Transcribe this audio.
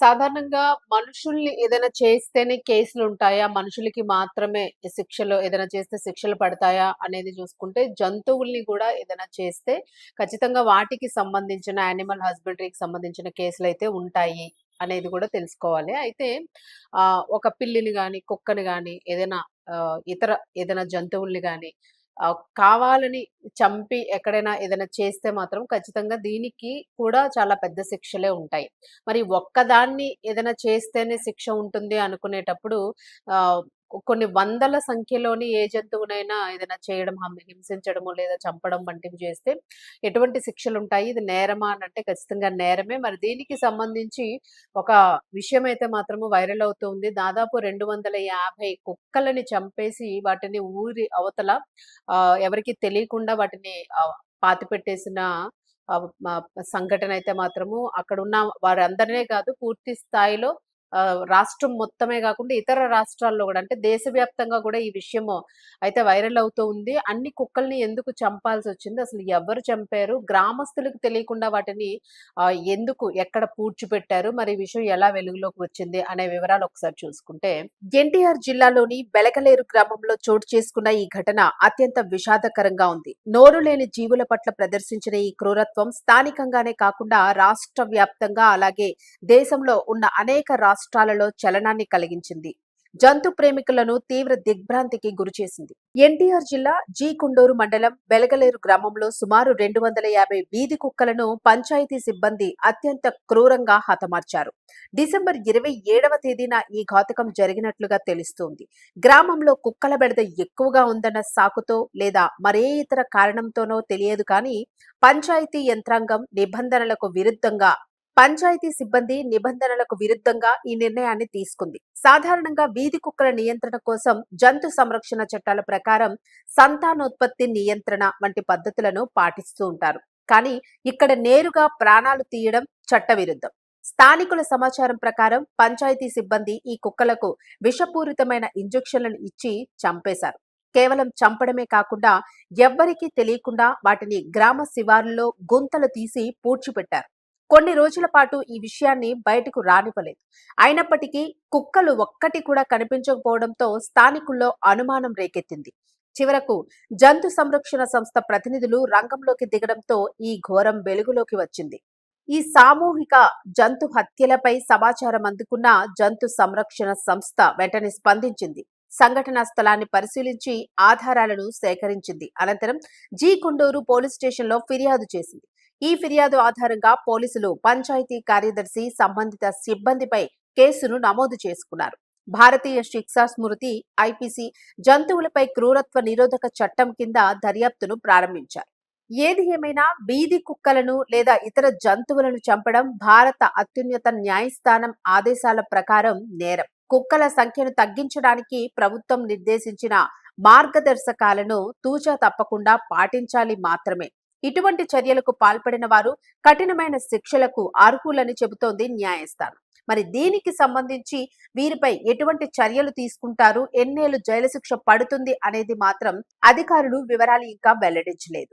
సాధారణంగా మనుషుల్ని ఏదైనా చేస్తేనే కేసులు ఉంటాయా? మనుషులకి మాత్రమే శిక్షలు ఏదైనా చేస్తే శిక్షలు పడతాయా? అనేది చూసుకుంటే జంతువుల్ని కూడా ఏదైనా చేస్తే ఖచ్చితంగా వాటికి సంబంధించిన యానిమల్ హస్బెండరీకి సంబంధించిన కేసులు అయితే ఉంటాయి అనేది కూడా తెలుసుకోవాలి. అయితే ఒక పిల్లిని కానీ కుక్కని కానీ ఏదైనా ఇతర ఏదైనా జంతువుల్ని కానీ కావాలని చంపి ఎక్కడైనా ఏదైనా చేస్తే మాత్రం ఖచ్చితంగా దీనికి కూడా చాలా పెద్ద శిక్షలే ఉంటాయి. మరి ఒక్కదాన్ని ఏదైనా చేస్తేనే శిక్ష ఉంటుంది అనుకునేటప్పుడు కొన్ని వందల సంఖ్యలోని ఏ జంతువునైనా ఏదైనా చేయడం, హింసించడము లేదా చంపడం వంటివి చేస్తే ఎటువంటి శిక్షలు ఉంటాయి ఇది నేరమా అనంటే ఖచ్చితంగా నేరమే. మరి దీనికి సంబంధించి ఒక విషయం అయితే మాత్రము వైరల్ అవుతుంది దాదాపు రెండు వందల యాభై కుక్కలని చంపేసి వాటిని ఊరి అవతల ఎవరికి తెలియకుండా వాటిని పాతిపెట్టేసిన సంఘటన అయితే మాత్రము అక్కడ ఉన్న వారందరినే కాదు పూర్తి స్థాయిలో రాష్ట్రం మొత్తమే కాకుండా ఇతర రాష్ట్రాల్లో కూడా అంటే దేశవ్యాప్తంగా కూడా ఈ విషయము అయితే వైరల్ అవుతూ ఉంది. అన్ని కుక్కల్ని ఎందుకు చంపాల్సి వచ్చింది అసలు ఎవరు చంపారు? గ్రామస్తులకు తెలియకుండా వాటిని ఎందుకు ఎక్కడ పూడ్చిపెట్టారు? మరి ఈ విషయం ఎలా వెలుగులోకి వచ్చింది? అనే వివరాలు ఒకసారి చూసుకుంటే ఎన్టీఆర్ జిల్లాలోని బెలకలేరు గ్రామంలో చోటు చేసుకున్న ఈ ఘటన అత్యంత విషాదకరంగా ఉంది. నోరు లేని జీవుల పట్ల ప్రదర్శించిన ఈ క్రూరత్వం స్థానికంగానే కాకుండా రాష్ట్ర వ్యాప్తంగా అలాగే దేశంలో ఉన్న అనేక రాష్ట్రాలలో చలనాన్ని కలిగించింది. జంతు ప్రేమికులను తీవ్ర దిగ్భ్రాంతికి గురిచేసింది. ఎన్టీఆర్ జిల్లా జీ కుండూరు మండలం బెలగలేరు గ్రామంలో సుమారు రెండు వందల యాభై వీధి కుక్కలను పంచాయతీ సిబ్బంది అత్యంత క్రూరంగా హతమార్చారు. డిసెంబర్ ఇరవై ఏడవ తేదీన ఈ ఘాతకం జరిగినట్లుగా తెలుస్తోంది. గ్రామంలో కుక్కల బెడద ఎక్కువగా ఉందన్న సాకుతో లేదా మరే ఇతర కారణంతోనో తెలియదు కానీ పంచాయతీ యంత్రాంగం నిబంధనలకు విరుద్ధంగా పంచాయతీ సిబ్బంది నిబంధనలకు విరుద్ధంగా ఈ నిర్ణయాన్ని తీసుకుంది. సాధారణంగా వీధి కుక్కల నియంత్రణ కోసం జంతు సంరక్షణ చట్టాల ప్రకారం సంతానోత్పత్తి నియంత్రణ వంటి పద్ధతులను పాటిస్తూ ఉంటారు. కానీ ఇక్కడ నేరుగా ప్రాణాలు తీయడం చట్టవిరుద్ధం. స్థానికుల సమాచారం ప్రకారం పంచాయతీ సిబ్బంది ఈ కుక్కలకు విషపూరితమైన ఇంజెక్షన్లను ఇచ్చి చంపేశారు. కేవలం చంపడమే కాకుండా ఎవ్వరికీ తెలియకుండా వాటిని గ్రామ శివారులో గుంతలు తీసి పూడ్చిపెట్టారు. కొన్ని రోజుల పాటు ఈ విషయాన్ని బయటకు రానివ్వలేదు. అయినప్పటికీ కుక్కలు ఒక్కటి కూడా కనిపించకపోవడంతో స్థానికుల్లో అనుమానం రేకెత్తింది. చివరకు జంతు సంరక్షణ సంస్థ ప్రతినిధులు రంగంలోకి దిగడంతో ఈ ఘోరం వెలుగులోకి వచ్చింది. ఈ సామూహిక జంతు హత్యలపై సమాచారం అందుకున్న జంతు సంరక్షణ సంస్థ వెంటనే స్పందించింది. సంఘటనా స్థలాన్ని పరిశీలించి ఆధారాలను సేకరించింది. అనంతరం జీ కుండూరు పోలీస్ స్టేషన్లో ఫిర్యాదు చేసింది. ఈ ఫిర్యాదు ఆధారంగా పోలీసులు పంచాయతీ కార్యదర్శి సంబంధిత సిబ్బందిపై కేసును నమోదు చేసుకున్నారు. భారతీయ శిక్షా స్మృతి ఐపీసీ జంతువులపై క్రూరత్వ నిరోధక చట్టం కింద దర్యాప్తును ప్రారంభించారు. ఏది ఏమైనా బీది కుక్కలను లేదా ఇతర జంతువులను చంపడం భారత అత్యున్నత న్యాయస్థానం ఆదేశాల ప్రకారం నేరం. కుక్కల సంఖ్యను తగ్గించడానికి ప్రభుత్వం నిర్దేశించిన మార్గదర్శకాలను తూచా తప్పకుండా పాటించాలి మాత్రమే. ఇటువంటి చర్యలకు పాల్పడిన వారు కఠినమైన శిక్షలకు అర్హులని చెబుతోంది న్యాయస్థానం. మరి దీనికి సంబంధించి వీరిపై ఎటువంటి చర్యలు తీసుకుంటారు? ఎన్నేళ్ళు జైలు శిక్ష పడుతుంది అనేది మాత్రం అధికారులు వివరాలు ఇంకా వెల్లడించలేదు.